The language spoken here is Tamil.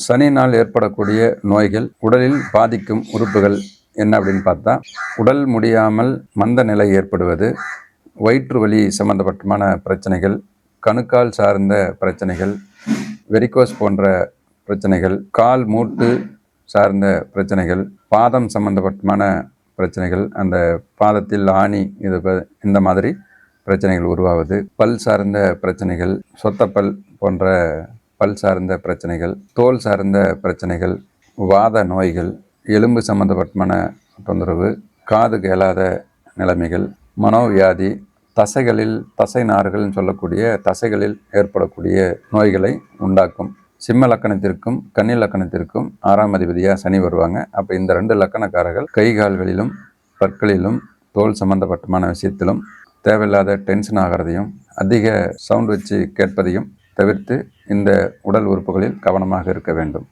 சனியினால் ஏற்படக்கூடிய நோய்கள் உடலில் பாதிக்கும் உறுப்புகள் என்ன அப்படின்னு பார்த்தா உடல் முடியாமல் மந்த நிலை ஏற்படுவது வயிற்று வலி சம்பந்தப்பட்டமான பிரச்சனைகள் கணுக்கால் சார்ந்த பிரச்சனைகள் வெரிகோஸ் போன்ற பிரச்சனைகள் கால் மூட்டு சார்ந்த பிரச்சனைகள் பாதம் சம்பந்தப்பட்டமான பிரச்சனைகள் அந்த பாதத்தில் ஆணி இது இந்த மாதிரி பிரச்சனைகள் உருவாவது பல் சார்ந்த பிரச்சனைகள் சொத்தப்பல் போன்ற பல் சார்ந்த பிரச்சனைகள் தோல் சார்ந்த பிரச்சனைகள் வாத நோய்கள் எலும்பு சம்பந்தப்பட்டமான தொந்தரவு காது கேளாத நிலைமைகள் மனோவியாதி தசைகளில் தசை நார்கள்னு சொல்லக்கூடிய தசைகளில் ஏற்படக்கூடிய நோய்களை உண்டாக்கும். சிம்ம லக்கணத்திற்கும் கன்னி லக்கணத்திற்கும் ஆறாம் அதிபதியாக சனி வருவாங்க. அப்போ இந்த ரெண்டு லக்கணக்காரர்கள் கை கால்களிலும் பற்களிலும் தோல் சம்பந்தப்பட்டமான விஷயத்திலும் தேவையில்லாத டென்ஷன் ஆகிறதையும் அதிக சவுண்ட் வச்சு கேட்பதையும் தவிர்த்து இந்த உடல் உறுப்புகளில் கவனமாக இருக்க வேண்டும்.